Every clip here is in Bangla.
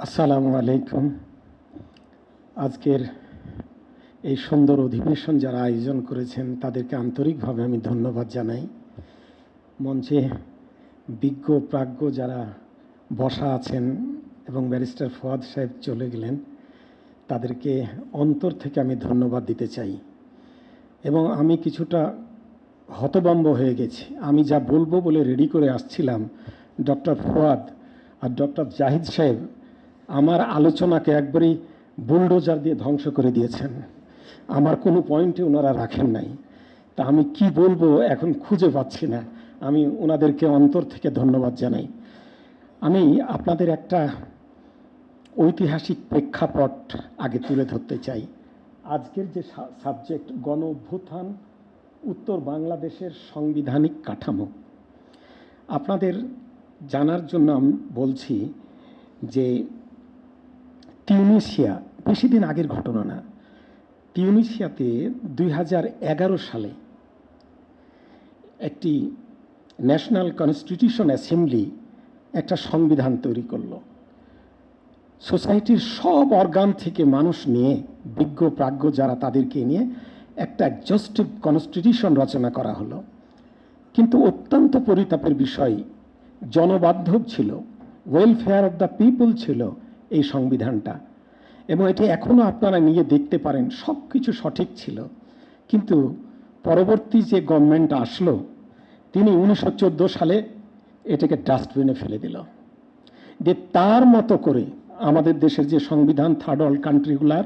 আসসালামু আলাইকুম। আজকের এই সুন্দর অধিবেশন যারা আয়োজন করেছেন, তাদেরকে আন্তরিকভাবে আমি ধন্যবাদ জানাই। মঞ্চে বিজ্ঞ প্রাজ্ঞ যারা বসা আছেন এবং ব্যারিস্টার ফোয়াদ সাহেব চলে গেলেন, তাদেরকে অন্তর থেকে আমি ধন্যবাদ দিতে চাই। এবং আমি কিছুটা হতবম্ব হয়ে গেছি। আমি যা বলব বলে রেডি করে আসছিলাম ডক্টর ফোয়াদ আর ডক্টর জাহিদ সাহেব আমার আলোচনাকে একবারই বুলডোজার দিয়ে ধ্বংস করে দিয়েছেন। আমার কোনো পয়েন্টে ওনারা রাখেন নাই। তা আমি কি বলব এখন খুঁজে পাচ্ছি না। আমি ওনাদেরকে অন্তর থেকে ধন্যবাদ জানাই। আমি আপনাদের একটা ঐতিহাসিক প্রেক্ষাপট আগে তুলে ধরতে চাই। আজকের যে সাবজেক্ট গণ অভ্যুত্থান উত্তর বাংলাদেশের সাংবিধানিক কাঠামো। আপনাদের জানার জন্য আমি, বলছি যে টিউনিশিয়া বেশি দিন আগের ঘটনা না। টিউনিশিয়াতে দুই সালে একটি ন্যাশনাল কনস্টিটিউশন অ্যাসেম্বলি একটা সংবিধান তৈরি করল। সোসাইটির সব অর্গান থেকে মানুষ নিয়ে, বিজ্ঞ প্রাজ্ঞ যারা তাদেরকে নিয়ে একটা অ্যাডজাস্টিভ কনস্টিটিউশন রচনা করা হলো। কিন্তু অত্যন্ত পরিতাপের বিষয়, জনবান্ধব ছিল ওয়েলফেয়ার অফ দ্য পিপল ছিল এই সংবিধানটা। এবং এটি এখনও আপনারা নিয়ে দেখতে পারেন সব কিছু সঠিক ছিল। কিন্তু পরবর্তী যে গভর্নমেন্ট আসলো, তিনি উনিশশো চোদ্দ সালে এটাকে ডাস্টবিনে ফেলে দিল। যে তার মতো করে আমাদের দেশের যে সংবিধান থার্ড ওয়ার্ল্ড কান্ট্রিগুলার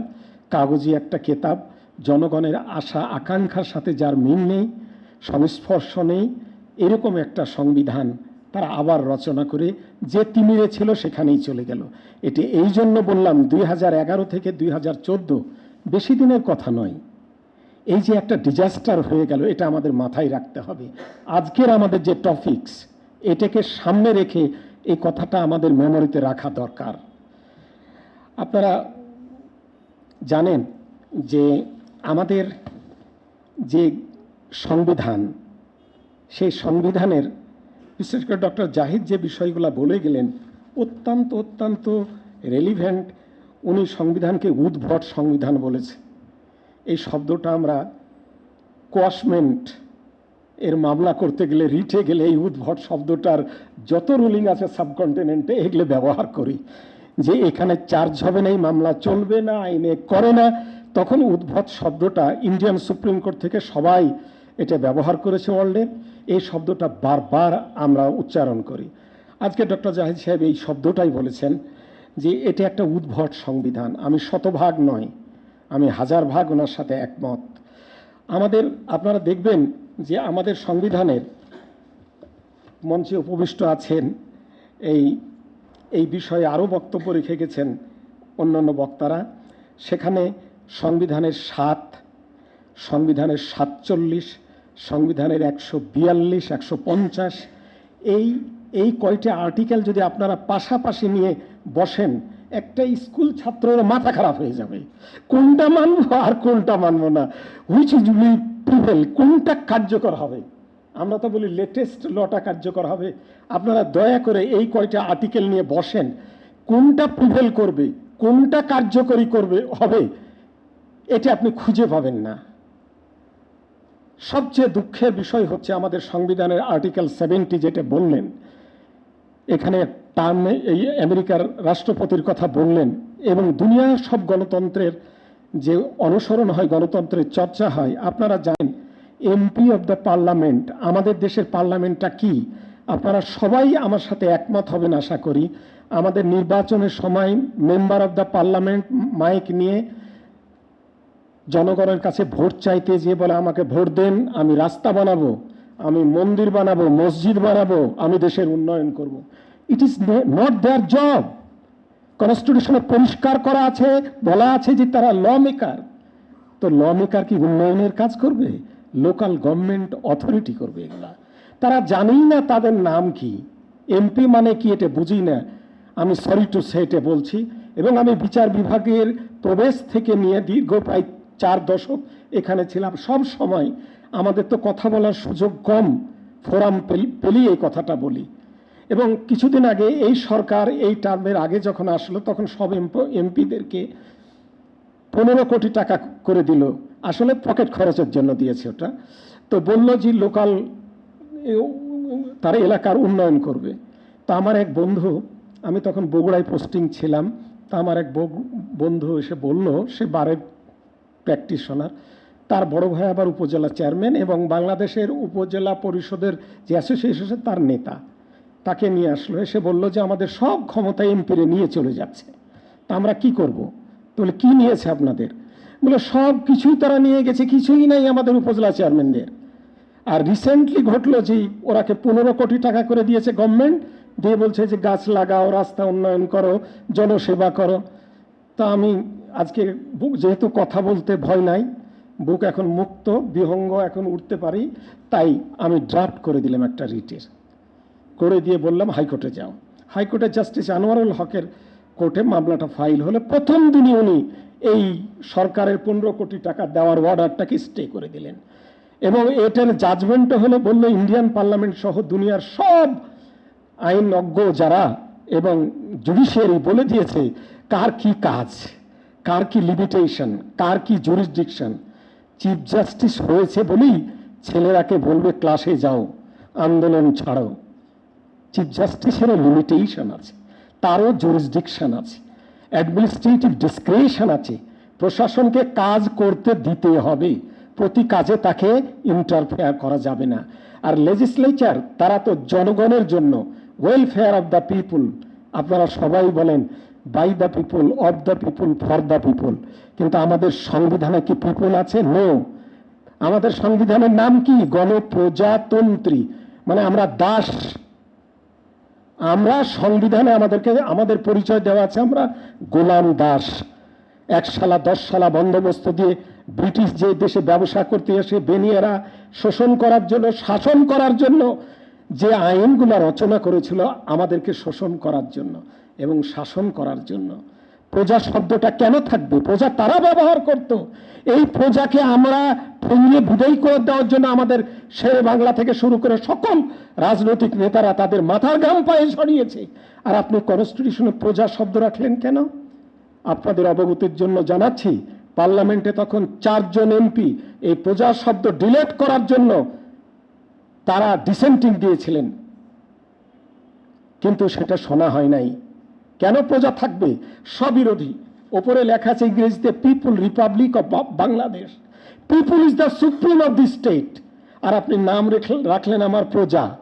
কাগজি একটা কেতাব, জনগণের আশা, আকাঙ্ক্ষার সাথে যার মিল নেই, সংস্পর্শ নেই, এরকম একটা সংবিধান তারা আবার রচনা করে যে তিমিরে ছিল সেখানেই চলে গেল। এটি এই জন্য বললাম দুই হাজার এগারো থেকে দুই হাজার চোদ্দ বেশি দিনের কথা নয়। এই যে একটা ডিজাস্টার হয়ে গেল, এটা আমাদের মাথায় রাখতে হবে। আজকের আমাদের যে টপিকস এটাকে সামনে রেখে এই কথাটা আমাদের মেমোরিতে রাখা দরকার। আপনারা জানেন যে আমাদের যে সংবিধান, সেই সংবিধানের বিশেষ করে ডক্টর জাহিদ যে বিষয়গুলো বলে গেলেন, অত্যন্ত অত্যন্ত রেলিভেন্ট উনি সংবিধানকে উদ্ভট সংবিধান বলেছে। এই শব্দটা আমরা কোয়াশমেন্ট এর মামলা করতে গেলে, রিটে গেলে এই উদ্ভট শব্দটার যত রুলিং আছে সাবকন্টিনেন্টে এগুলো ব্যবহার করি। যে এখানে চার্জ হবে না, এই মামলা চলবে না আইনে করে না, তখন উদ্ভট শব্দটা ইন্ডিয়ান সুপ্রিম কোর্ট থেকে সবাই এটা ব্যবহার করেছে ওয়ার্ল্ডে এই শব্দটা বারবার আমরা উচ্চারণ করি। আজকে ডক্টর জাহিদ সাহেব এই শব্দটাই বলেছেন যে এটা একটা উদ্ভট সংবিধান। আমি শতভাগ নয় আমি হাজার ভাগ ওনার সাথে একমত। আমাদের, আপনারা দেখবেন যে আমাদের সংবিধানের মঞ্চে উপবিষ্ট আছেন, এই এই বিষয়ে আরও বক্তব্য রেখে গেছেন অন্যান্য বক্তারা। সেখানে সংবিধানের সাত, সংবিধানের সাতচল্লিশ সংবিধানের একশো বিয়াল্লিশ, একশো পঞ্চাশ, এই এই কয়টা আর্টিকেল যদি আপনারা পাশাপাশি নিয়ে বসেন, একটা স্কুল ছাত্রের মাথা খারাপ হয়ে যাবে। কোনটা মানবো আর কোনটা মানবো না? হুইচ ইজ উইল প্রিভেল কোনটা কার্যকর হবে? আমরা তো বলি লেটেস্ট লটা কার্যকর হবে। আপনারা দয়া করে এই কয়টা আর্টিকেল নিয়ে বসেন। কোনটা প্রিভেল করবে? কোনটা কার্যকরী করবে, হবে? এটা আপনি খুঁজে পাবেন না। সবচেয়ে দুঃখের বিষয় হচ্ছে আমাদের সংবিধানের আর্টিকেল সেভেন্টি যেটা বললেন, এখানে টার্মে এই আমেরিকার রাষ্ট্রপতির কথা বললেন এবং দুনিয়ার সব গণতন্ত্রের যে অনুসরণ হয়, গণতন্ত্রের চর্চা হয়, আপনারা জানেন এমপি অব দ্য পার্লামেন্ট আমাদের দেশের পার্লামেন্টটা কি? আপনারা সবাই আমার সাথে একমত হবেন আশা করি। আমাদের নির্বাচনের সময় member of the parliament mike নিয়ে জনগণের কাছে ভোট চাইতে যে বলে, আমাকে ভোট দেন, আমি রাস্তা বানাবো, আমি মন্দির বানাবো, মসজিদ বানাবো, আমি দেশের উন্নয়ন করব। It is not their job কনস্টিটিউশনে পরিষ্কার করা আছে, বলা আছে যে তারা ল মেকার তো ল মেকার কি উন্নয়নের কাজ করবে? লোকাল গভর্নমেন্ট অথরিটি করবে এগুলা। তারা জানেই না তাদের নাম কি। এমপি মানে কি এটা বুঝি না। আমি সরি টু সেটে বলছি। এবং আমি বিচার বিভাগের প্রবেশ থেকে নিয়ে দীর্ঘ প্রায় চার দশক এখানে ছিলাম। সব সময় আমাদের তো কথা বলার সুযোগ কম। ফোরাম পেলি এই কথাটা বলি। এবং কিছুদিন আগে এই সরকার এই টার্মের আগে যখন আসলো, তখন সব এমপিদেরকে পনেরো কোটি টাকা করে দিল। আসলে পকেট খরচের জন্য দিয়েছে ওটা। তো বলল যে লোকাল তারা এলাকার উন্নয়ন করবে। তা আমার এক বন্ধু, আমি তখন বগুড়ায় পোস্টিং ছিলাম। তা আমার এক বন্ধু এসে বলল, সে বারের প্র্যাকটিশনার। তার বড় ভাই আবার উপজেলা চেয়ারম্যান এবং বাংলাদেশের উপজেলা পরিষদের যে অ্যাসোসিয়েশন তার নেতা। তাকে নিয়ে আসলো, এসে বলল যে আমাদের সব ক্ষমতা এমপিরে নিয়ে চলে যাচ্ছে। তা আমরা কি করব? বলে, কি নিয়েছে আপনাদের? বলে, সব কিছুই তারা নিয়ে গেছে, কিছুই নাই আমাদের উপজেলা চেয়ারম্যানদের। আর রিসেন্টলি ঘটলো যে ওরাকে পনেরো কোটি টাকা করে দিয়েছে গভর্নমেন্ট দিয়ে বলছে যে গাছ লাগাও, রাস্তা উন্নয়ন করো, জনসেবা করো। তা আমি আজকে বুক যেহেতু কথা বলতে ভয় নাই, বুক এখন মুক্ত, বিহঙ্গ এখন উঠতে পারি, তাই আমি ড্রাফট করে দিলাম একটা রিটের। করে দিয়ে বললাম, হাইকোর্টে যাও। হাইকোর্টে জাস্টিস আনোয়ারুল হকের কোর্টে মামলাটা ফাইল হলে প্রথম দিনই উনি এই সরকারের পনেরো কোটি টাকা দেওয়ার অর্ডারটাকে স্টে করে দিলেন। এবং এটার জাজমেন্টও হলো বলল ইন্ডিয়ান পার্লামেন্ট সহ দুনিয়ার সব আইনজ্ঞ যারা এবং জুডিশিয়ারি বলে দিয়েছে, কার কি কাজ? কার কি লিমিটেশন কার কি জুরিসডিকশন চিফ জাস্টিস হয়েছে বলেই ছেলেরাকে বলবে, ক্লাসে যাও, আন্দোলন ছাড়ো। চিফ জাস্টিসেরও লিমিটেশন আছে, তারও জুরিসডিকশন আছে অ্যাডমিনিস্ট্রেটিভ ডিসক্রিয়েশন আছে। প্রশাসনকে কাজ করতে দিতে হবে, প্রতি কাজে তাকে ইন্টারফেয়ার করা যাবে না। আর লেজিসলেচার তারা তো জনগণের জন্য ওয়েলফেয়ার অফ দ্য পিপুল আপনারা সবাই বলেন by the people of the people for the people কিন্তু আমাদের সংবিধানে কি পিপুল আছে? নো আমাদের সংবিধানের নাম কি? গণপ্রজাতন্ত্রী। মানে আমরা দাস। আমরা সংবিধানে আমাদেরকে, আমাদের পরিচয় দেওয়া আছে আমরা গোলাম দাস। এক সালা দশ সালা বন্দোবস্ত দিয়ে ব্রিটিশ যে দেশে ব্যবসা করতে এসে বেনিয়ারা শোষণ করার জন্য, শাসন করার জন্য যে আইনগুলো রচনা করেছিল, আমাদেরকে শোষণ করার জন্য। এবং শাসন করার জন্য। প্রজা শব্দটা কেন থাকবে? প্রজা তারা ব্যবহার করত। এই প্রজাকে আমরা ঠেঙিয়ে বিদায় করে দেওয়ার জন্য আমাদের শেরে বাংলা থেকে শুরু করে সকল রাজনৈতিক নেতারা তাদের মাথার গাম পায়ে সরিয়েছে। আর আপনি কনস্টিটিউশনে প্রজা শব্দ রাখলেন কেন? আপনাদের অবগতির জন্য জানাচ্ছি, পার্লামেন্টে তখন চারজন এমপি এই প্রজা শব্দ ডিলেট করার জন্য তারা ডিসেন্টিং দিয়েছিলেন। কিন্তু সেটা শোনা হয় নাই। কেন প্রজা থাকবে? স্ববিরোধী। ওপরে লেখা আছে ইংরেজিতে people republic of Bangladesh people is the supreme of the state আর আপনি নাম রেখে- রাখলেন আমার প্রজা।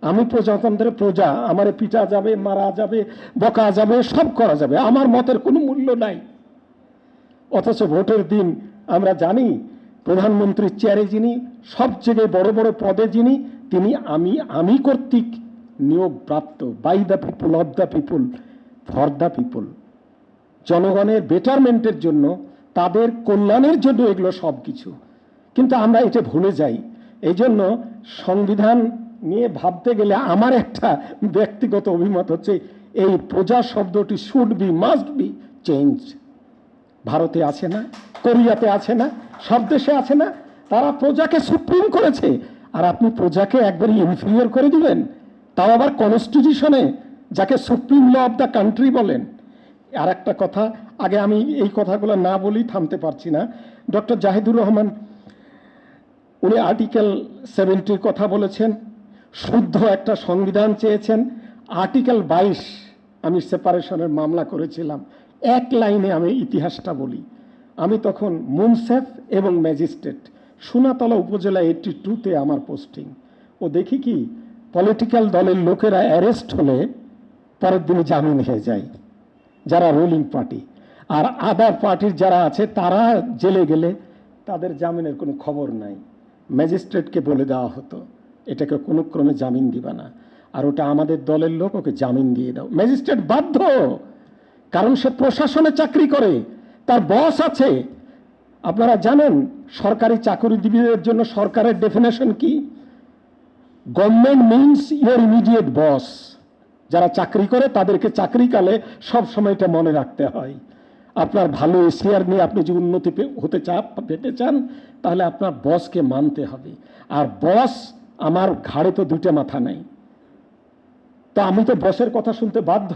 আমি প্রজাতন্ত্রের প্রজা। আমারে পিটা যাবে, মারা যাবে, বকা যাবে, সব করা যাবে। আমার মতের কোনো মূল্য নাই। অথচ ভোটের দিন আমরা জানি, প্রধানমন্ত্রীর চেয়ারে যিনি সবচেয়ে বড় বড় পদে যিনি, তিনি আমি আমি কর্তৃক নিয়োগ প্রাপ্ত by the people of the people for the people জনগণের বেটারমেন্টের জন্য, তাদের কল্যাণের জন্য এগুলো সব কিছু কিন্তু আমরা এটা ভুলে যাই। এই জন্য সংবিধান নিয়ে ভাবতে গেলে আমার একটা ব্যক্তিগত অভিমত হচ্ছে, এই প্রজা শব্দটি should be must be change ভারতে আছে না, কোরিয়াতে আছে না, সব দেশে আছে না, তারা প্রজাকে সুপ্রিম করেছে। আর আপনি প্রজাকে একবারই ইনফিরিয়র করে দিবেন। তাও আবার কনস্টিটিউশনে যাকে supreme law of the country বলেন। আর একটা কথা, আগে আমি এই কথাগুলো না বলেই থামতে পারছি না। ডক্টর জাহিদুর রহমান, উনি আর্টিকেল সেভেন্টির কথা বলেছেন, শুদ্ধ একটা সংবিধান চেয়েছেন। আর্টিকেল বাইশ আমি সেপারেশনের মামলা করেছিলাম। এক লাইনে আমি ইতিহাসটা বলি। আমি তখন মুনসেফ এবং ম্যাজিস্ট্রেট, সোনাতলা উপজেলা এইটটি টুতে আমার পোস্টিং ও দেখি কি পলিটিক্যাল দলের লোকেরা অ্যারেস্ট হলে পরের দিনে জামিন হয়ে যায়, যারা রুলিং পার্টি আর আদার পার্টির যারা আছে, তারা জেলে গেলে তাদের জামিনের কোনো খবর নাই। ম্যাজিস্ট্রেটকে বলে দেওয়া হতো, এটাকে কোনো ক্রমে জামিন দিবা না। আর ওটা আমাদের দলের লোক ওকে জামিন দিয়ে দাও। ম্যাজিস্ট্রেট বাধ্য, কারণ সে প্রশাসনে চাকরি করে, তার বস আছে। আপনারা জানেন, সরকারি চাকরিজীবীদের জন্য সরকারের ডেফিনেশন কি? Government means your immediate boss যারা চাকরি করে, তাদেরকে চাকরিকালে সব সময় এটা মনে রাখতে হয়। আপনার ভালো এশিয়ার নিয়ে আপনি যে উন্নতি হতে চা পেতে চান, তাহলে আপনার বসকে মানতে হবে। আর বস আমার ঘাড়ে তো দুটো মাথা নাই। তো আমি তো বসের কথা শুনতে বাধ্য।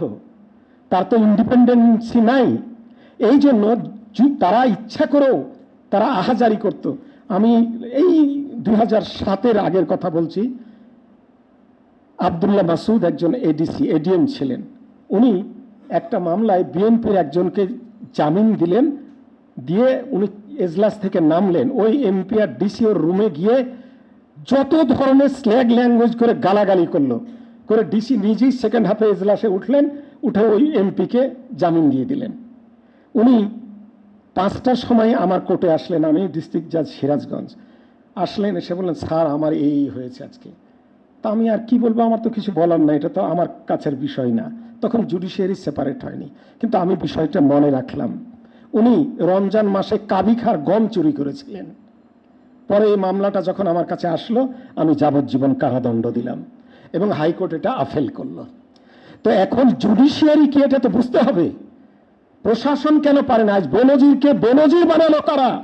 তার তো ইন্ডিপেন্ডেন্সি নাই। এই জন্য তারা ইচ্ছা করেও তারা আহাজারি করত। আমি এই দুই হাজার সাতের আগের কথা বলছি। আবদুল্লাহ মাসুদ একজন এডিসি এডিএম ছিলেন। উনি একটা মামলায় বিএনপির একজনকে জামিন দিলেন, দিয়ে উনি এজলাস থেকে নামলেন। ওই এমপি আর ডিসি ওর রুমে গিয়ে যত ধরনের স্ল্যাগ ল্যাঙ্গুয়েজ করে গালাগালি করল, করে ডিসি নিজেই সেকেন্ড হাফে এজলাসে উঠলেন, উঠে ওই এমপিকে জামিন দিয়ে দিলেন। উনি পাঁচটার সময় আমার কোর্টে আসলেন, আমি ডিস্ট্রিক্ট জাজ সিরাজগঞ্জ। আসলেন, এসে বললেন, স্যার, আমার এই এই হয়েছে আজকে। তা আমি আর কি বলব, আমার তো কিছু বলার না এটা তো আমার কাছের বিষয় না। তখন জুডিশিয়ারি সেপারেট হয়নি। কিন্তু আমি বিষয়টা মনে রাখলাম। উনি রমজান মাসে কাবিখার গম চুরি করেছিলেন। পরে এই মামলাটা যখন আমার কাছে আসলো, আমি যাবজ্জীবন কারাদণ্ড দিলাম এবং হাইকোর্ট এটা আফেল করল। তো এখন জুডিশিয়ারি কি এটা তো বুঝতে হবে? প্রশাসন কেন পারে না? আজ বেনজিরকে বেনজির বানালো কারা?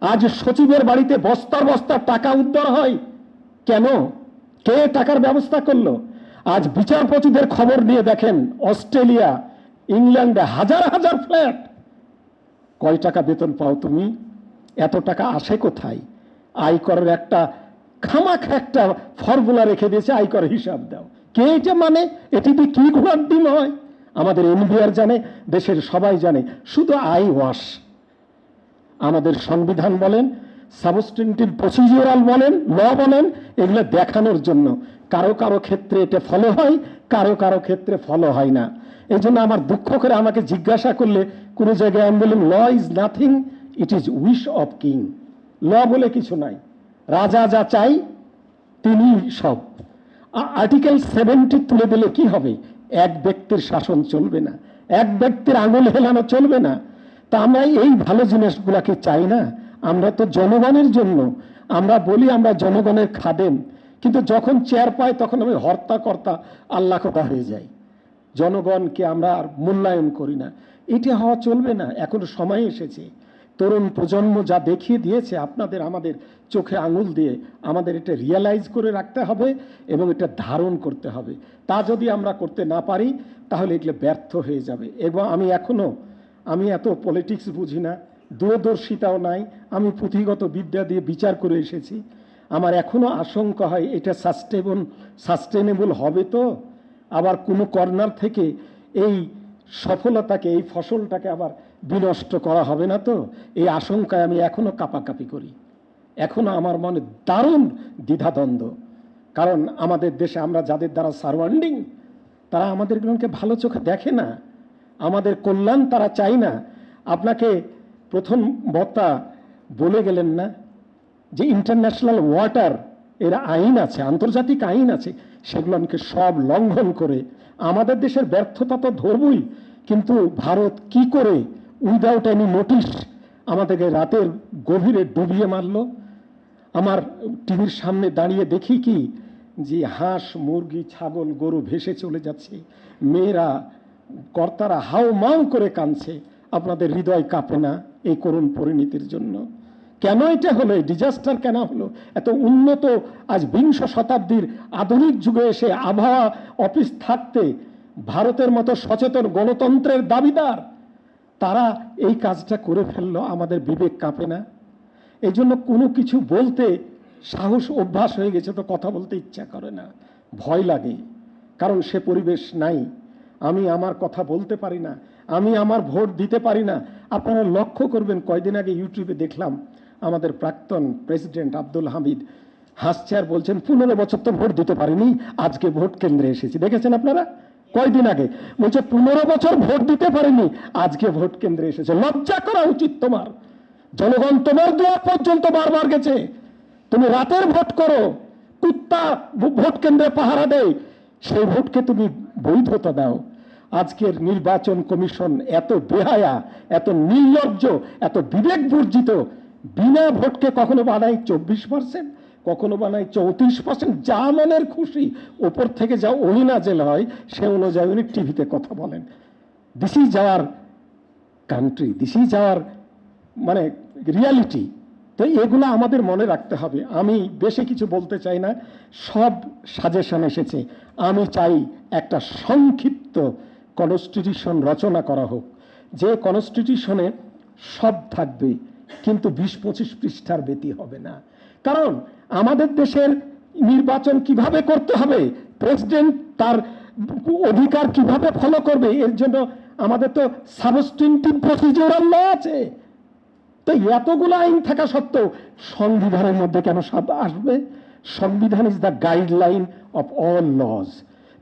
আজ সচিবের বাড়িতে বস্তার বস্তার টাকা উদ্ধার হয়। কেন? কে টাকার ব্যবস্থা করল? আজ বিচারপতিদের খবর নিয়ে দেখেন অস্ট্রেলিয়া, ইংল্যান্ডে হাজার হাজার ফ্ল্যাট। কয় টাকা বেতন পাও তুমি? এত টাকা আসে কোথায়? আয়করের একটা খামাখ একটা ফর্মুলা রেখে দিয়েছে, আয়কর হিসাব দাও। কে এটা মানে? এটি দিয়ে কি ঘোড়ার ডিম হয় আমাদের এনবিআর জানে, দেশের সবাই জানে, শুধু আই ওয়াশ। আমাদের সংবিধান বলেন সাবস্টেন্টিভ প্রসিজিওরাল বলেন, ল বলেন, এগুলো দেখানোর জন্য। কারও কারও ক্ষেত্রে এটা ফলো হয়, কারও কারও ক্ষেত্রে ফলো হয় না। এই জন্য আমার দুঃখ করে আমাকে জিজ্ঞাসা করলে, কোনো জায়গায় আমি বললাম, law is nothing, it is wish of king. Law বলে কিছু নাই। রাজা যা চাই তিনি সব। আর্টিকেল সেভেন্টি তুলে দিলে কি হবে? এক ব্যক্তির শাসন চলবে না। এক ব্যক্তির আঙুল হেলানো চলবে না। তা আমরা এই ভালো জিনিসগুলাকে চাই না? আমরা তো জনগণের জন্য, আমরা বলি আমরা জনগণের খাদেম, কিন্তু যখন চেয়ার পাই তখন আমি হর্তা কর্তা আল্লাহ কথা হয়ে যাই। জনগণকে আমরা আর মূল্যায়ন করি না। এটা হওয়া চলবে না, এখন সময় এসেছে। তরুণ প্রজন্ম যা দেখিয়ে দিয়েছে আপনাদের আমাদের চোখে আঙুল দিয়ে, আমাদের এটা রিয়েলাইজ করে রাখতে হবে এবং এটা ধারণ করতে হবে। তা যদি আমরা করতে না পারি, তাহলে এগুলো ব্যর্থ হয়ে যাবে। এবং আমি এখনও আমি এত পলিটিক্স বুঝি না দূরদর্শিতাও নাই, আমি পুঁথিগত বিদ্যা দিয়ে বিচার করে এসেছি। আমার এখনও আশঙ্কা হয় এটা সাস্টেবল সাস্টেনেবল হবে তো? আবার কোনো কর্নার থেকে এই সফলতাকে, এই ফসলটাকে আবার বিনষ্ট করা হবে না তো? এই আশঙ্কায় আমি এখনও কাপাকাপি করি। এখনও আমার মনে দারুণ দ্বিধাদ্বন্দ্ব। কারণ আমাদের দেশে আমরা যাদের দ্বারা সারওয়ান্ডিং তারা আমাদেরগুলোকে ভালো চোখে দেখে না। আমাদের কল্যাণ তারা চায় না। আপনাকে প্রথম বক্তা বলে গেলেন না যে ইন্টারন্যাশনাল ওয়াটার এর আইন আছে, আন্তর্জাতিক আইন আছে, সেগুলো আমাকে সব লঙ্ঘন করে। আমাদের দেশের ব্যর্থতা তো ধরবই, কিন্তু ভারত কি করে উইদাউট এনি নোটিশ আমাদেরকে রাতের গভীরে ডুবিয়ে মারলো? আমার টিভির সামনে দাঁড়িয়ে দেখি কি? যে হাঁস, মুরগি, ছাগল, গরু ভেসে চলে যাচ্ছে। মেয়েরা, কর্তারা হাও মাও করে কাঁদছে। আপনাদের হৃদয় কাঁপে না এই করুণ পরিণতির জন্য। কেন এটা হলো? এই ডিজাস্টার কেন হলো? এত উন্নত আজ বিংশ শতাব্দীর আধুনিক যুগে এসে আবহাওয়া অফিস থাকতে ভারতের মতো সচেতন গণতন্ত্রের দাবিদার, তারা এই কাজটা করে ফেলল, আমাদের বিবেক কাঁপে না। এই জন্য কোনো কিছু বলতে সাহস, অভ্যাস হয়ে গেছে তো কথা বলতে ইচ্ছা করে না। ভয় লাগে, কারণ সে পরিবেশ নাই। আমি আমার কথা বলতে পারি না। আমি আমার ভোট দিতে পারি না। আপনারা লক্ষ্য করবেন, কয়দিন আগে ইউটিউবে দেখলাম, আমাদের প্রাক্তন প্রেসিডেন্ট আব্দুল হামিদ হাসছে আর বলছেন, পনেরো বছর তো ভোট দিতে পারিনি, আজকে ভোট কেন্দ্রে এসেছি। দেখেছেন আপনারা? কয়দিন আগে। বলছে, পনেরো বছর ভোট দিতে পারেনি, আজকে ভোট কেন্দ্রে এসেছে। লজ্জা করা উচিত তোমার। জনগণ তোমার দুয়ার পর্যন্ত বারবার গেছে। তুমি রাতের ভোট করো, কুত্তা ভোট কেন্দ্রে পাহারা দেয়, সেই ভোটকে তুমি বৈধতা দাও। আজকের নির্বাচন কমিশন এত বেহায়া, এত নির্লজ্জ, এত বিবেক বর্জিত, বিনা ভোটকে কখনো বানায় চব্বিশ পার্সেন্ট কখনো বানায় চৌত্রিশ পার্সেন্ট যা মনের খুশি, ওপর থেকে যা ওহিনাজেল হয়, সে অনুযায়ী উনি টিভিতে কথা বলেন। This is your country this is our মানে রিয়ালিটি তো এগুলো আমাদের মনে রাখতে হবে। আমি বেশি কিছু বলতে চাই না। সব সাজেশন এসেছে। আমি চাই একটা সংক্ষিপ্ত কনস্টিটিউশন রচনা করা হোক। যে কনস্টিটিউশনে সব থাকবে কিন্তু বিশ পঁচিশ পৃষ্ঠার ব্যতি হবে না। কারণ আমাদের দেশের নির্বাচন কীভাবে করতে হবে প্রেসিডেন্ট তার অধিকার কীভাবে ফলো করবে, এর জন্য আমাদের তো সাবস্টিনটিভ প্রসিডিওরাল ল আছে। তো এতগুলো আইন থাকা সত্ত্বেও সংবিধানের মধ্যে কেন সব আসবে? সংবিধান is the guideline of all laws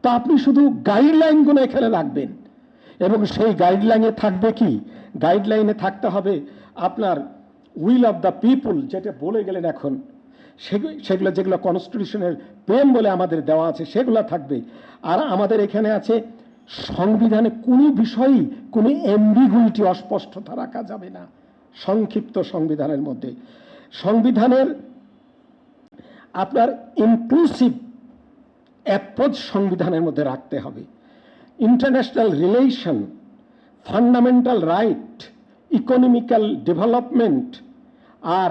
তো আপনি শুধু গাইডলাইনগুলো এখানে রাখবেন। এবং সেই গাইডলাইনে থাকবে কি? গাইডলাইনে থাকতে হবে আপনার উইল অফ দ্য পিপুল যেটা বলে গেলেন এখন। সেগু- সেগুলো যেগুলো কনস্টিটিউশনের প্রেম বলে আমাদের দেওয়া আছে, সেগুলো থাকবে। আর আমাদের এখানে আছে সংবিধানে কোনো বিষয়ই কোনো এম্বিগুইটি অস্পষ্টতা রাখা যাবে না। সংক্ষিপ্ত সংবিধানের মধ্যে। সংবিধানের আপনার ইনক্লুসিভ অ্যাপ্রোচ সংবিধানের মধ্যে রাখতে হবে। International relation, fundamental right, economical development আর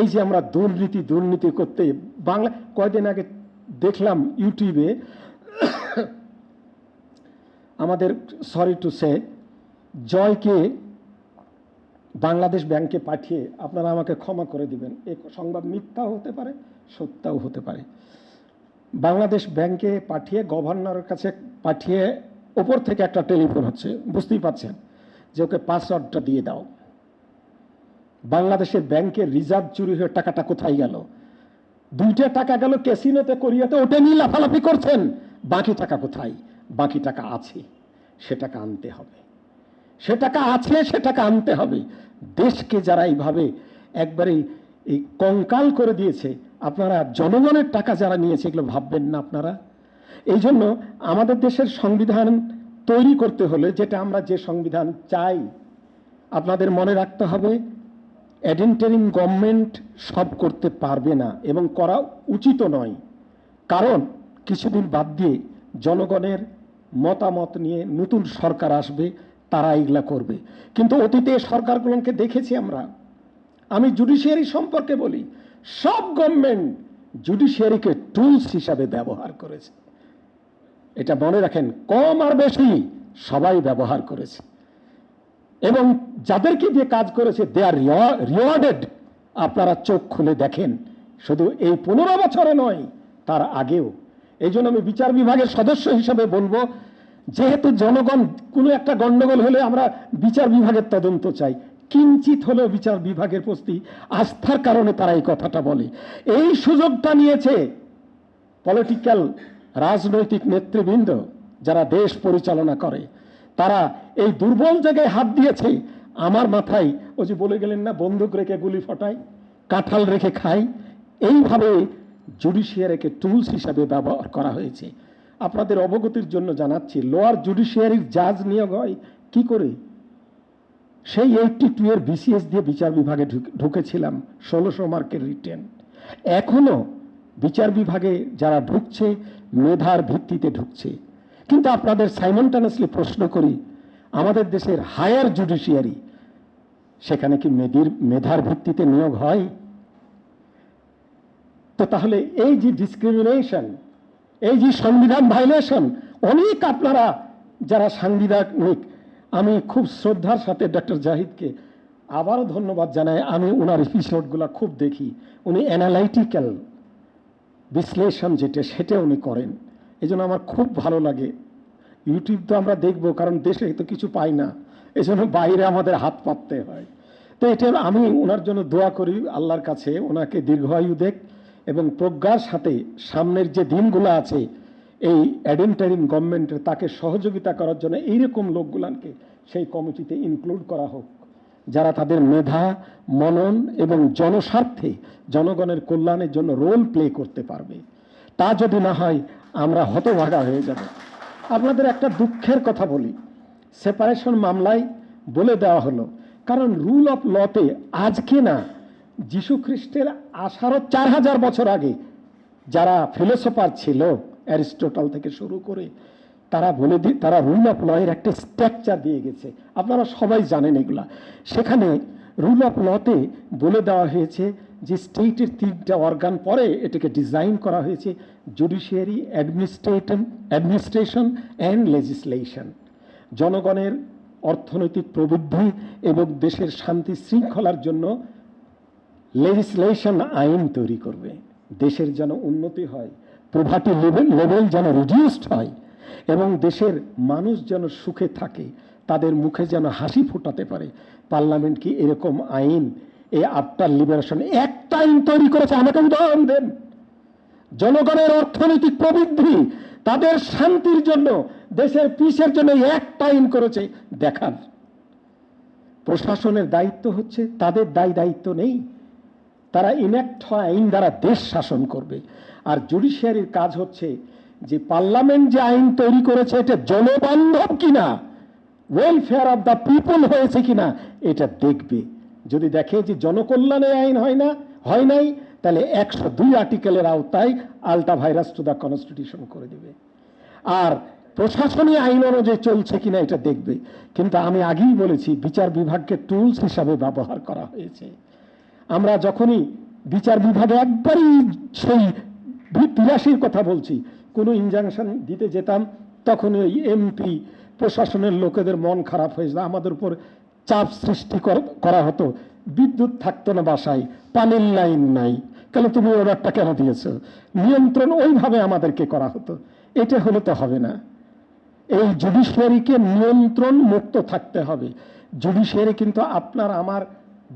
এই যে আমরা দুর্নীতি দুর্নীতি করতে বাংলা, কয়দিন আগে দেখলাম ইউটিউবে, আমাদের সরি টু সে জয়কে বাংলাদেশ ব্যাংকে পাঠিয়ে আপনারা আমাকে ক্ষমা করে দিবেন। এই সংবাদ মিথ্যাও হতে পারে, সত্যাও হতে পারে। বাংলাদেশ ব্যাংকে পাঠিয়ে গভর্নরের কাছে পাঠিয়ে ওপর থেকে একটা টেলিফোন হচ্ছে, বুঝতেই পারছেন, যে ওকে পাসওয়ার্ডটা দিয়ে দাও। বাংলাদেশের ব্যাংকের রিজার্ভ চুরি হয়ে টাকাটা কোথায় গেল? দুইটা টাকা গেল ক্যাসিনোতে, করিয়াতে, ওটা নিয়ে লাফালাফি করছেন। বাকি টাকা কোথায়? বাকি টাকা আছে, সে টাকা আনতে হবে। সে টাকা আছে, সে টাকা আনতে হবে। দেশকে যারা এইভাবে একবারে এই কঙ্কাল করে দিয়েছে আপনারা জনগণের টাকা যারা নিয়েছে, এগুলো ভাববেন না আপনারা। এই জন্য আমাদের দেশের সংবিধান তৈরি করতে হলে যেটা আমরা যে সংবিধান চাই, আপনাদের মনে রাখতে হবে অ্যাডেন্টারিং গভর্নমেন্ট সব করতে পারবে না এবং করা উচিত নয়। কারণ কিছুদিন বাদ দিয়ে জনগণের মতামত নিয়ে নতুন সরকার আসবে, তারা এগুলা করবে। কিন্তু অতীতে সরকারগুলোকে দেখেছি আমরা। আমি জুডিশিয়ারি সম্পর্কে বলি, সব গভর্নমেন্ট জুডিশিয়ারিকে টুলস হিসাবে ব্যবহার করেছে। এটা মনে রাখেন, কম আর বেশি সবাই ব্যবহার করেছে। এবং যাদেরকে দিয়ে কাজ করেছে দে আর রিওয়ার্ডেড আপনারা চোখ খুলে দেখেন, শুধু এই পনেরো বছরে নয়, তার আগেও। এই জন্য আমি বিচার বিভাগের সদস্য হিসাবে বলব, যেহেতু জনগণ, কোনো একটা গন্ডগোল হলে আমরা বিচার বিভাগের তদন্ত চাই। কিঞ্চিত হলেও বিচার বিভাগের প্রতি আস্থার কারণে তারা এই কথাটা বলে। এই সুযোগটা নিয়েছে পলিটিক্যাল রাজনৈতিক নেতৃবৃন্দ যারা দেশ পরিচালনা করে। তারা এই দুর্বল জায়গায় হাত দিয়েছে। আমার মাথায় ও যে বলে গেলেন না, বন্দুক রেখে গুলি ফটাই কাঁঠাল রেখে খাই এইভাবে জুডিশিয়ারিকে টুলস হিসাবে ব্যবহার করা হয়েছে। আপনাদের অবগতির জন্য জানাচ্ছি লোয়ার জুডিশিয়ারির জাজ নিয়োগ হয়, কি করে? সেই এইটটি টু এর বিসিএস দিয়ে বিচার বিভাগে ঢুকেছিলাম, ষোলোশো মার্কের রিটেন এখনও বিচার বিভাগে যারা ঢুকছে, মেধার ভিত্তিতে ঢুকছে। কিন্তু আপনাদের সাইমনটানাসলি প্রশ্ন করি, আমাদের দেশের হায়ার জুডিশিয়ারি সেখানে কি মেদির, মেধার ভিত্তিতে নিয়োগ হয়? তো তাহলে এই যে ডিসক্রিমিনেশন এই যে সংবিধান ভাইলেশন অনেক আপনারা যারা সাংবিধানিক আমি খুব শ্রদ্ধার সাথে ডক্টর জাহিদকে আবারও ধন্যবাদ জানাই। আমি ওনার এপিসোডগুলো খুব দেখি। উনি অ্যানালাইটিক্যাল বিশ্লেষণ যেটা, সেটা উনি করেন। এই আমার খুব ভালো লাগে। ইউটিউব তো আমরা দেখব, কারণ দেশে তো কিছু পাই না। এই জন্য বাইরে আমাদের হাত পাততে হয়। তো এটা আমি ওনার জন্য দোয়া করি আল্লাহর কাছে। ওনাকে দীর্ঘায়ু দেখ এবং প্রজ্ঞার সাথে সামনের যে দিনগুলো আছে এই অ্যাডেন্টারিং গভর্নমেন্টের তাকে সহযোগিতা করার জন্য এইরকম লোকগুলানকে সেই কমিটিতে ইনক্লুড করা হোক, যারা তাদের মেধা, মনন এবং জনস্বার্থে জনগণের কল্যাণের জন্য রোল প্লে করতে পারবে। তা যদি না হয়, আমরা হতভাগা হয়ে যাব। আপনাদের একটা দুঃখের কথা বলি। সেপারেশন মামলায় বলে দেওয়া হলো, কারণ রুল অফ লতে আজকে না যীশু খ্রিস্টের আসারও চার হাজার বছর আগে যারা ফিলোসফার ছিল অ্যারিস্টোটল থেকে শুরু করে তারা বলে দি তারা রুল অফ লয়ের একটা স্ট্রাকচার দিয়ে গেছে। আপনারা সবাই জানেন এগুলা। সেখানে রুল অফ লতে বলে দেওয়া হয়েছে যে স্টেটের তিনটা অর্গান পরে এটাকে ডিজাইন করা হয়েছে, judiciary, administration, administration and legislation. জনগণের অর্থনৈতিক প্রবৃদ্ধি এবং দেশের শান্তি শৃঙ্খলার জন্য লেজিসলেশন আইন তৈরি করবে। দেশের যেন উন্নতি হয় প্রভাটি লেভেল লেভেল যেন রিডিউসড হয় এবং দেশের মানুষ যেন সুখে থাকে, তাদের মুখে যেন হাসি ফোটাতে পারে পার্লামেন্ট কি এরকম আইন, এই আফটার লিবারেশন একটা আইন তৈরি করেছে, আমাকে উদাহরণ দেন। জনগণের অর্থনৈতিক প্রবৃদ্ধি, তাদের শান্তির জন্য, দেশের পিসের জন্য একটা আইন করেছে, দেখার। প্রশাসনের দায়িত্ব হচ্ছে, তাদের দায় দায়িত্ব নেই। তারা ইনেক্ট হয় আইন দ্বারা দেশ শাসন করবে। আর জুডিশিয়ারির কাজ হচ্ছে যে পার্লামেন্ট যে আইন তৈরি করেছে, এটা জনবান্ধব কিনা ওয়েলফেয়ার অফ দ্য পিপল হয়েছে কিনা, এটা দেখবে। যদি দেখে যে জনকল্যাণে আইন হয় না, হয় নাই, তাহলে একশো দুই আর্টিকেলের আওতায় আলটা ভাইরাস টু দ্য কনস্টিটিউশন করে দেবে। আর প্রশাসনী আইন অনুযায়ী চলছে কিনা, এটা দেখবে। কিন্তু আমি আগেই বলেছি, বিচার বিভাগকে টুলস হিসাবে ব্যবহার করা হয়েছে। আমরা যখনই বিচার বিভাগে একবারই সেই তিরাশির কথা বলছি, কোনো ইনজাংশন দিতে যেতাম তখন ওই এমপি প্রশাসনের লোকেদের মন খারাপ হয়ে যেত, আমাদের উপর চাপ সৃষ্টি কর- হতো। বিদ্যুৎ থাকতো না বাসায়, পানির লাইন নাই। কেন তুমি অর্ডারটা কেন দিয়েছ? নিয়ন্ত্রণ ওইভাবে আমাদেরকে করা হতো। এটা হলে তো হবে না। এই জুডিশিয়ারিকে নিয়ন্ত্রণ মুক্ত থাকতে হবে। জুডিশিয়ারি কিন্তু আপনার, আমার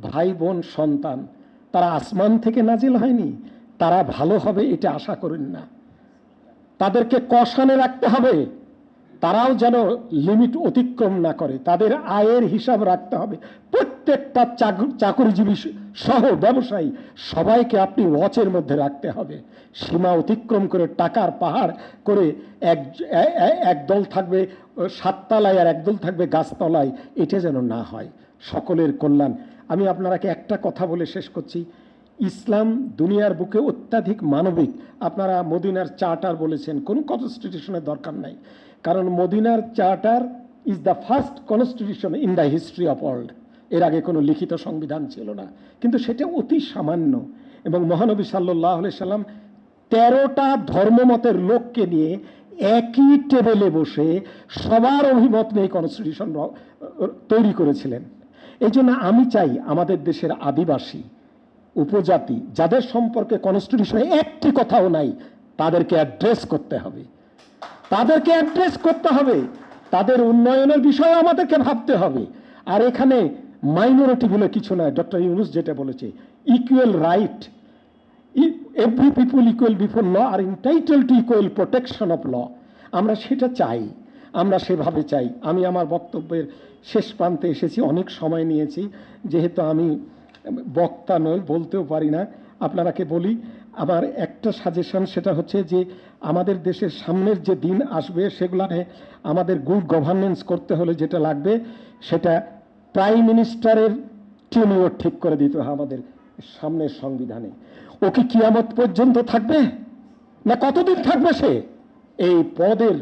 ভাই বোন সন্তান, তারা আসমান থেকে নাজিল হয়নি, তারা ভালো হবে এটা আশা করেন না। তাদেরকে কষানে রাখতে হবে, তারাও যেন লিমিট অতিক্রম না করে, তাদের আয়ের হিসাব রাখতে হবে। প্রত্যেকটা চাকর- চাকরিজীবী সহ ব্যবসায়ী, সবাইকে আপনি ওয়াচের মধ্যে রাখতে হবে। সীমা অতিক্রম করে টাকার পাহাড় করে এক একদল থাকবে, সাততলায় আর একদল থাকবে গাছতলায়, এটা যেন না হয়। সকলের কল্যাণ আমি আপনারাকে একটা কথা বলে শেষ করছি। ইসলাম দুনিয়ার বুকে অত্যাধিক মানবিক। আপনারা মদিনার চার্টার বলেছেন, কোনো কনস্টিটিউশনের দরকার নাই। কারণ মদিনার charter is the first constitution in the history of world এর আগে কোনো লিখিত সংবিধান ছিল না। কিন্তু সেটা অতি সামান্য। এবং মহানবী সাল্লাহ সাল্লাম তেরোটা ধর্মমতের লোককে নিয়ে একই টেবিলে বসে সবার অভিমত নিয়ে কনস্টিটিউশন তৈরি করেছিলেন। এই জন্য আমি চাই আমাদের দেশের আদিবাসী, উপজাতি, যাদের সম্পর্কে কনস্টিটিউশনে একটি কথাও নাই, তাদেরকে অ্যাড্রেস করতে হবে। তাদেরকে অ্যাড্রেস করতে হবে। তাদের উন্নয়নের বিষয়ে আমাদেরকে ভাবতে হবে। আর এখানে মাইনরিটি বলে কিছু নয় ডক্টর ইউনুস যেটা বলেছে equal right every people equal before law R entitle to equal protection of law আমরা সেটা চাই। আমরা সেভাবে চাই। আমি আমার বক্তব্যের শেষ প্রান্তে এসেছি, অনেক সময় নিয়েছি। যেহেতু আমি বক্তা নই, বলতেও পারি না। আপনারাকে বলি, আমার একটা সাজেশন সেটা হচ্ছে যে, আমাদের দেশের সামনের যে দিন আসবে সেগুলানে আমাদের গুড গভর্নেন্স করতে হলে যেটা লাগবে, সেটা প্রাইম মিনিস্টারের টিউনিওর ঠিক করে দিতে হয় আমাদের সামনের সংবিধানে। ও কি কিয়ামত পর্যন্ত থাকবে? না কতদিন থাকবে সে? এই পদের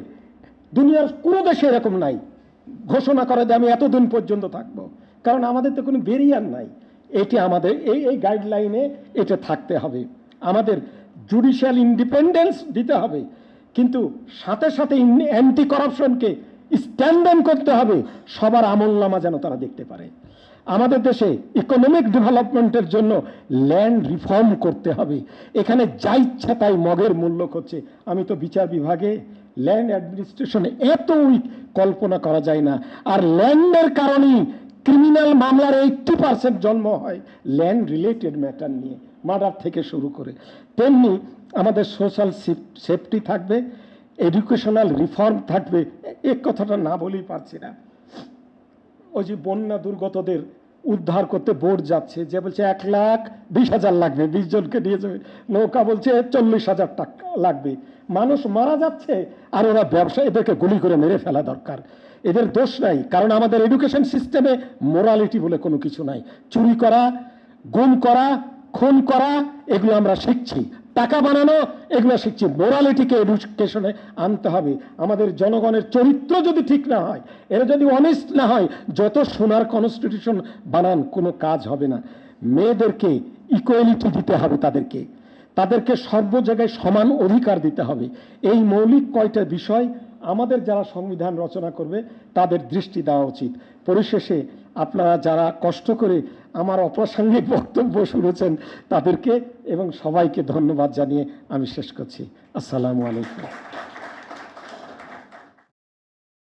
দুনিয়ার কোনো দেশে এরকম নাই। ঘোষণা করে যে আমি এতদিন পর্যন্ত থাকব। কারণ আমাদের তো কোনো বেরিয়ার নাই। এটি আমাদের, এই এই গাইডলাইনে এটা থাকতে হবে। আমাদের জুডিশিয়াল ইন্ডিপেন্ডেন্স দিতে হবে। কিন্তু সাথে সাথে অ্যান্টি করাপশনকে স্ট্যান্ড করতে হবে। সবার আমল নামা যেন তারা দেখতে পারে। আমাদের দেশে ইকোনমিক ডেভেলপমেন্টের জন্য ল্যান্ড রিফর্ম করতে হবে। এখানে যা ইচ্ছা তাই মগের মূল্য করছে আমি তো বিচার বিভাগে ল্যান্ড অ্যাডমিনিস্ট্রেশনে এত উইক কল্পনা করা যায় না। আর ল্যান্ডের কারণেই ক্রিমিনাল মামলার এইটটি পার্সেন্ট জন্ম হয় ল্যান্ড রিলেটেড ম্যাটার নিয়ে মার্ডার থেকে শুরু করে। তেমনি আমাদের সোশ্যাল সেফটি থাকবে এডুকেশনাল রিফর্ম থাকবে এ কথাটা না বলেই পারছি না। ওই যে বন্যা দুর্গতদের উদ্ধার করতে বোর্ড যাচ্ছে, যে বলছে এক লাখ বিশ হাজার লাগবে, বিশ জনকে নিয়ে যাবে। নৌকা বলছে চল্লিশ হাজার টাকা লাগবে। মানুষ মারা যাচ্ছে আর ওরা ব্যবসা এদেরকে গুলি করে মেরে ফেলা দরকার। এদের দোষ নাই, কারণ আমাদের এডুকেশন সিস্টেমে মোরালিটি বলে কোনো কিছু নাই। চুরি করা, গুম করা, খুন করা, এগুলো আমরা শিখছি। টাকা বানানো, এগুলো শিখছি। মোরালিটিকে এডুকেশনে আনতে হবে। আমাদের জনগণের চরিত্র যদি ঠিক না হয়, এরা যদি অনেস্ট না হয়, যত সোনার কনস্টিটিউশন বানান, কোনো কাজ হবে না। মেয়েদেরকে ইকুয়ালিটি দিতে হবে তাদেরকে। তাদেরকে সর্ব জায়গায় সমান অধিকার দিতে হবে। এই মৌলিক কয়টা বিষয় আমাদের যারা সংবিধান রচনা করবে, তাদের দৃষ্টি দেওয়া উচিত। পরিশেষে আপনারা যারা কষ্ট করে আমার অপ্রাসঙ্গিক বক্তব্য শুনেছেন তাদেরকে এবং সবাইকে ধন্যবাদ জানিয়ে আমি শেষ করছি। আসসালামু আলাইকুম।